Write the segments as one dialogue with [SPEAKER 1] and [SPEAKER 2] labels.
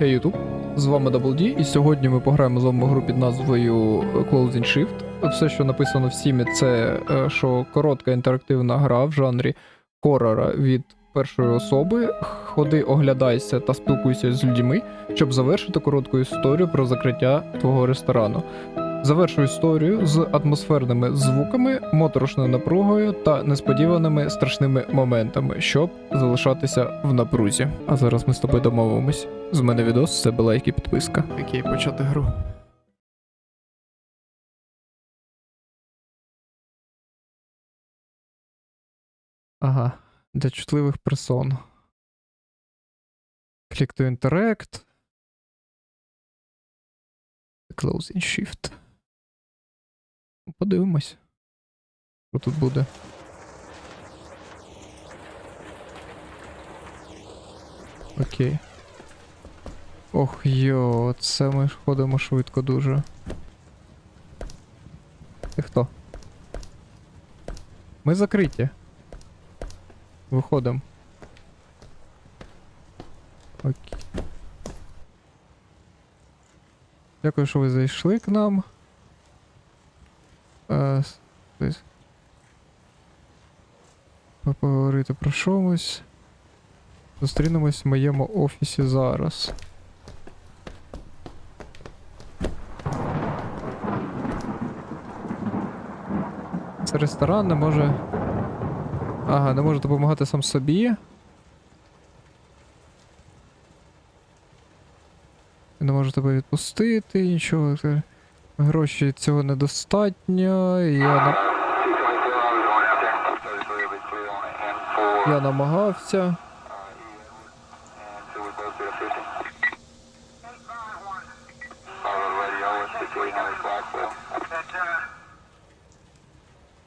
[SPEAKER 1] Hey YouTube, з вами Double D, і сьогодні ми пограємо з вами гру під назвою Closing Shift. Все, що написано в Сімі, це е, що коротка інтерактивна гра в жанрі хорора від першої особи. Ходи, оглядайся та спілкуйся з людьми, щоб завершити коротку історію про закриття твого ресторану. Завершу історію з атмосферними звуками, моторошною напругою та несподіваними страшними моментами, щоб залишатися в напрузі. А зараз ми з тобою домовимось. З мене відос, це лайк і підписка. Окей, почати гру. Ага, для чутливих персон. Click to interact. Closing shift. Подивимось. Що тут буде. Окей. Ох йо, це ми ходимо швидко дуже. Ти хто? Ми закриті. Виходимо. Окей. Дякую, що ви зайшли к нам. Е. Поговорити про чомусь. Зустрінемось в моєму офісі зараз. Ресторан не може. Ага, не може допомагати сам собі. Не може тебе відпустити, нічого. Гроші цього недостатньо. Я, на... я намагався.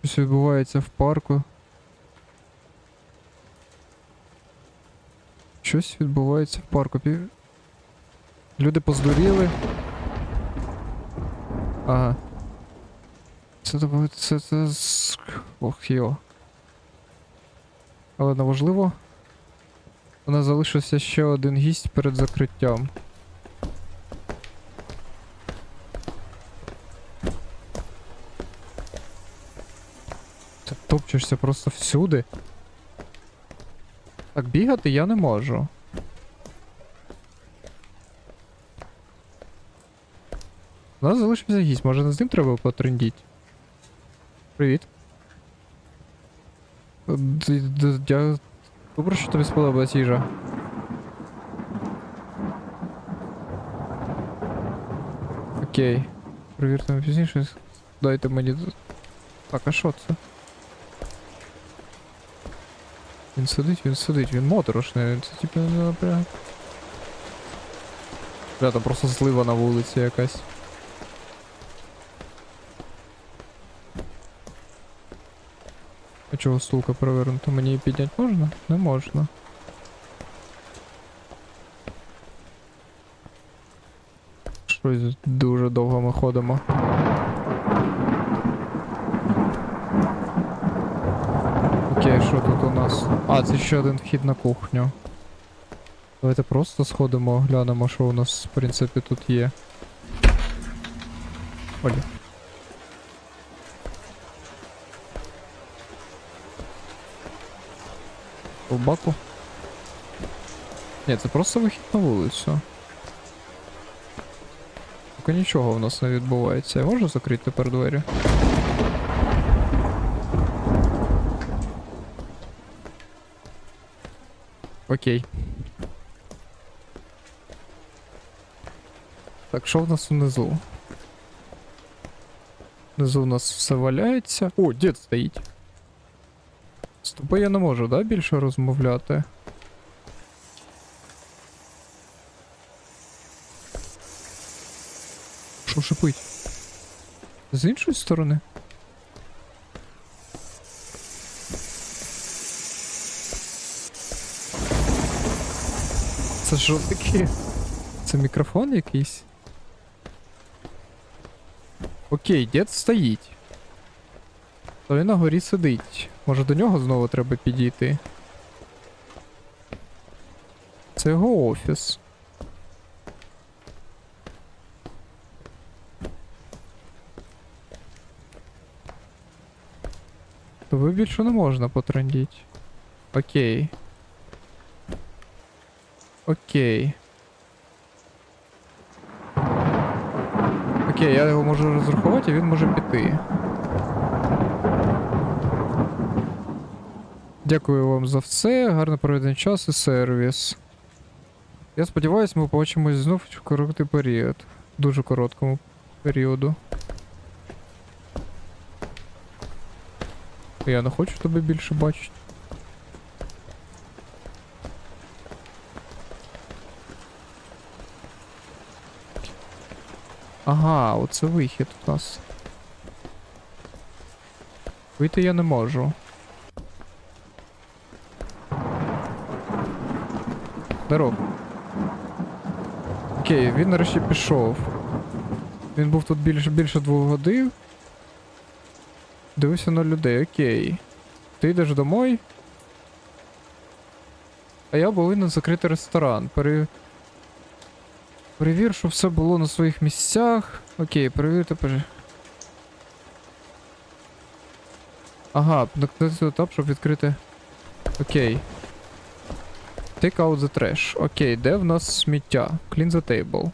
[SPEAKER 1] Щось відбувається в парку. Щось відбувається в парку. Люди поздуріли. Ага. Це це, це, це Ох йо. Але неважливо. У нас залишився ще один гість перед закриттям. Топчешся просто всюди. Так бігати я не можу. У нас залишився гість, може з ним треба потрендіть? Привіт. Я... Добре, що тобі сподобалась їжа. Окей. Провірте пізніше. Дайте мені. Так, а що це? Він сидить, він сидить, він моторошний, це типу не напряг. Бля, там просто злива на вулиці якась. А чого стулка перевернута? Мені її підняти можна? Не можна. Щось дуже довго ми ходимо. Окей, що тут у нас? А, це ще один вхід на кухню. Давайте просто сходимо, глянемо, що у нас, в принципі, тут є. Оля. Ковбаку? Ні, це просто вихід на вулицю. Поки нічого в нас не відбувається. Я можу закрити тепер двері? Окей. Так, що в нас внизу? Внизу у нас все валяється. О, дід стоїть. З тобою я не можу, да, більше розмовляти? Що шипить? З іншої сторони? Це що таке? Це мікрофон якийсь? Окей, дід стоїть. То він на горі сидить. Може до нього знову треба підійти? Це його офіс. То ви більше не можна потрандіть. Окей. Окей. Окей, я його можу розрахувати, і він може піти. Дякую вам за все. Гарно проведений час і сервіс. Я сподіваюся, ми побачимось знов в короткий період. Дуже короткому періоду. Я не хочу тебе більше бачити. Ага, оце вихід у нас. Вийти я не можу. Здоров. Окей, він нарешті пішов. Він був тут більше більше двох годин. Дивився на людей, окей. Ти йдеш домой. А я повинен закрити ресторан. Пере... Перевір, щоб все було на своїх місцях. Окей, перевірте пожалуйста. Ага, накладати етап, щоб відкрити. Окей. Take out the trash. Окей, де в нас сміття? Clean the table.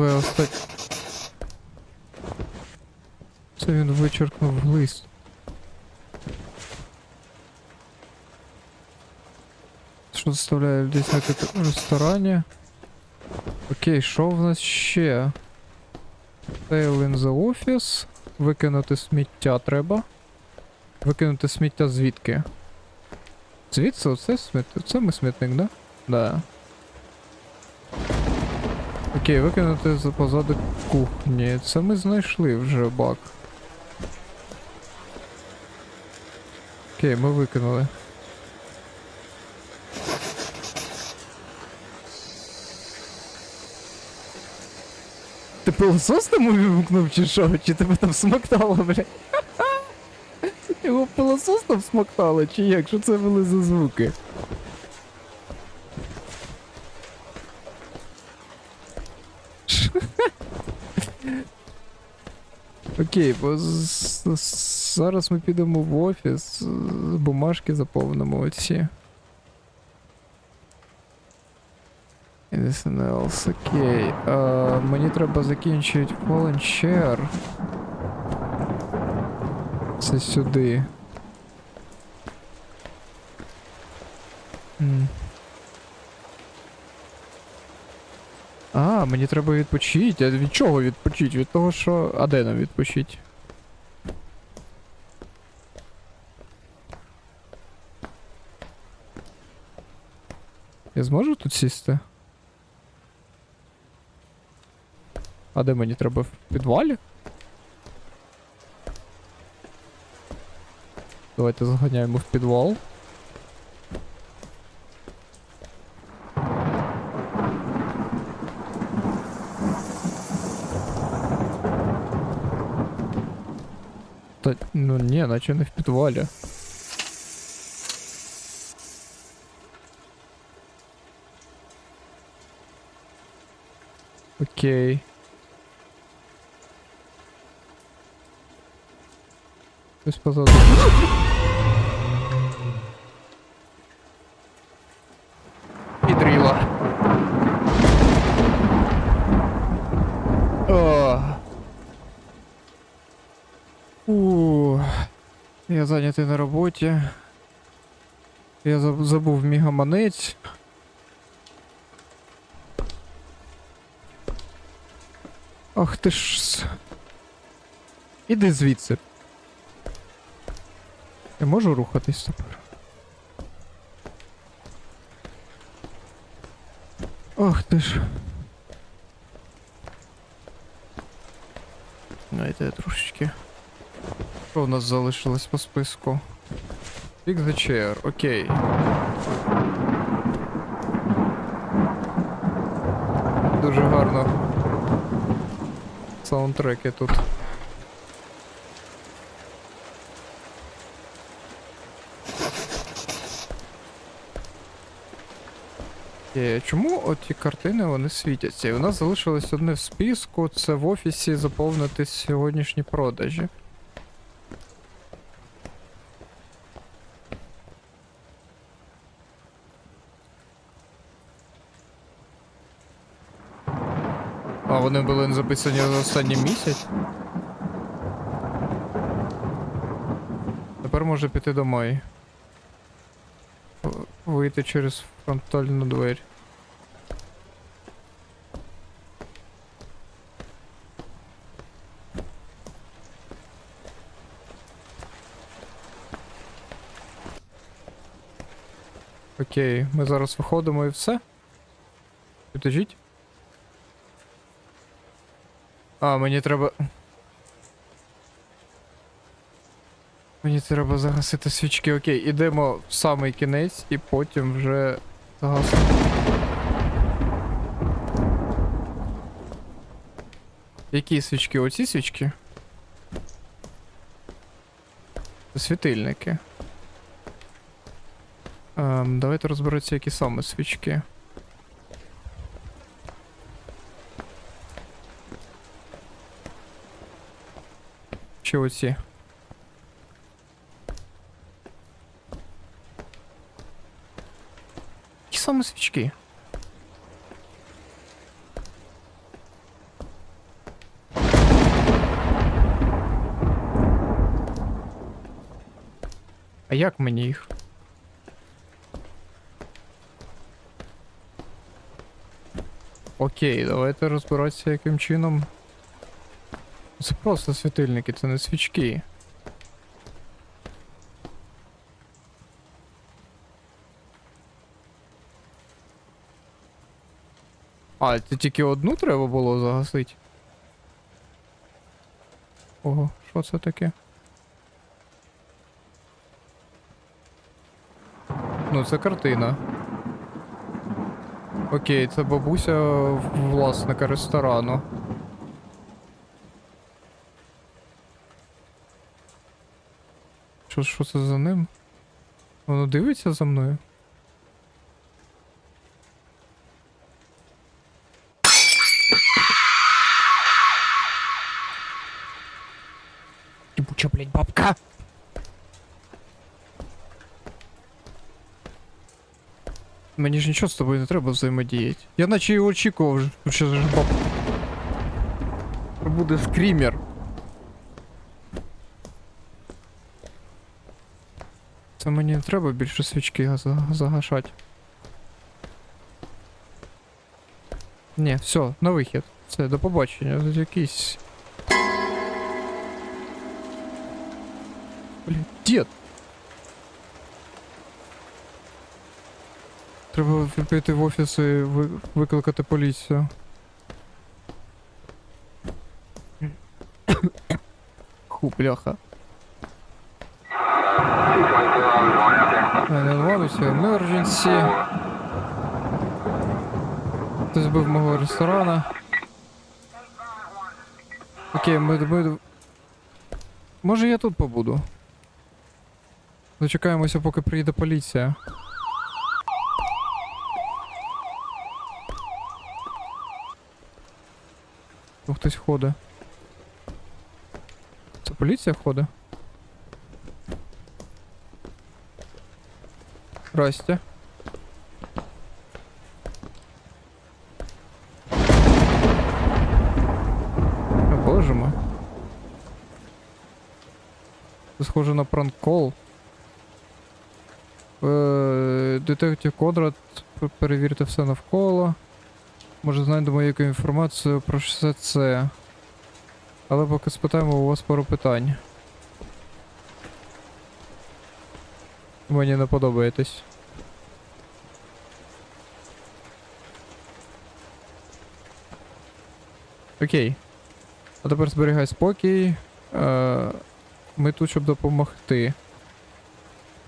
[SPEAKER 1] Твоя остання. Це він вичеркнув лист. Що заставляє людей в ресторані? Окей, що в нас ще? Fail in the office. Викинути сміття треба. Викинути сміття звідки? Звідси оце сміття. Це ми смітник, да? Да. Окей, викинути за- позаду кухні. Це ми знайшли вже бак. Окей, ми викинули. Ти пилосос там увімкнув чи що? Чи тебе там смоктало, блядь? Його пилосос там смоктало, чи як? Що це були за звуки? Окей, бо зараз ми підемо в офіс, бумажки заповнимо оці. Anything else, окей. А, мені треба закінчити Fallen Chair. Це сюди. М. А, мені треба відпочити. А від чого відпочити? Від того, що. А де нам відпочити? Я зможу тут сісти? А де мені треба в підвалі? Давайте заганяємо в підвал. Та, ну ні, наче не в підвалі. Окей. Хтось позаду. Зайнятий на роботі. Я забув мій гаманець. Ах ти ж. Іди звідси. Я можу рухатись тепер? Ах ти ж. Дайте я трошечки. Що у нас залишилось по списку? Pick the chair, окей. Дуже гарно. Саундтреки тут. Е, чому оті картини вони світяться? І у нас залишилось одне в списку, це в офісі заповнити сьогоднішні продажі. А вони були записані за останній місяць. Тепер може піти домой. Вийти через фронтальну двері. Окей, ми зараз виходимо і все. Підожіть. А, мені треба. Мені треба загасити свічки. Окей, ідемо в самий кінець і потім вже загасимо. Які свічки? Оці свічки? Світильники. Ем, давайте розберемося, які саме свічки. Чи оці? Які саме свічки? А як мені їх? Окей, давайте розбиратися яким чином. Це просто світильники, це не свічки. А, це тільки одну треба було загасити? Ого, що це таке? Ну, це картина. Окей, це бабуся власника ресторану. Що, що це за ним? Воно дивиться за мною? Ебуча, блядь, бабка! Мені ж нічого з тобою не треба взаємодіяти. Я наче і очікував, що ще ж баб. Буде скрімер. Це мені не треба більше свічки за- загашати. Ні, все, на вихід. Все, до побачення. Тут якийсь. Блін, дід! Треба піти в офіс і ви- викликати поліцію. Ху, бляха. Нормалюся, emergency. Хтось збив мого ресторана. Окей, ми, ми... Може я тут побуду? Дочекаємося, поки приїде поліція. Хтось ходить. Це поліція ходить? Здрасте. О, боже мой. Це схоже на пранк-кол. Е, Детектив Конрад, перевірте все навколо. Може знайдемо яку інформацію про все це. Але поки спитаємо у вас пару питань. Мені не подобаєтесь. Окей. А тепер зберігай спокій. Е, ми тут, щоб допомогти.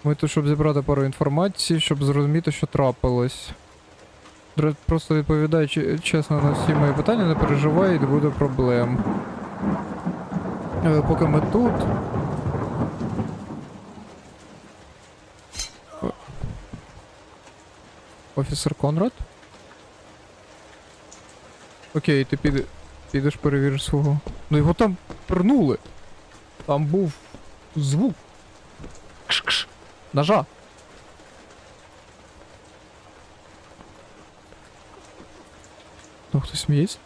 [SPEAKER 1] Ми тут, щоб зібрати пару інформації, щоб зрозуміти, що трапилось. Просто відповідай чесно на всі мої питання, не переживай не буде проблем. Е, Поки ми тут. Офісер Конрад? Окей, ти піде, підеш перевіриш свого. Ну його там пернули. Там був звук. Кш-кш. Ножа. Ну, хтось сміється?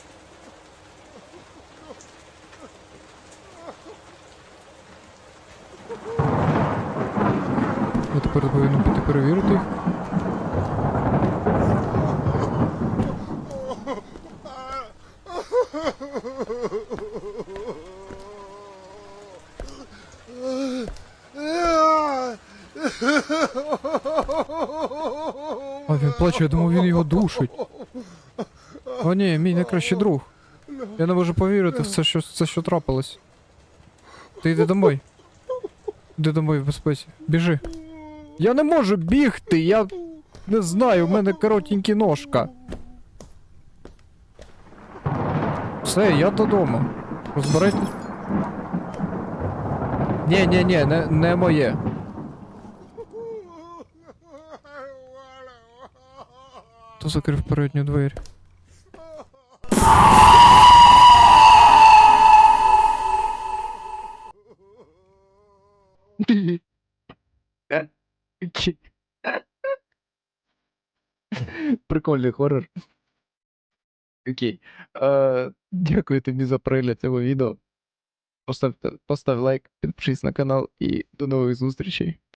[SPEAKER 1] Я тепер повинен піти перевірити їх. А він плаче, я думав, він його душить. О ні, мій найкращий друг. Я не можу повірити в це, що, це, що трапилось. Ти йди домой. Йди домой в безпеці. Біжи. Я не можу бігти, я не знаю, в мене коротенькі ножка. Все, я додому. Розберете? Ні, ні, ні, не, не моє. Хто закрив передню двері? Прикольний хорор. Окей. Е, дякую тобі за перегляд цього відео. Постав, постав лайк, підпишись на канал і до нових зустрічей.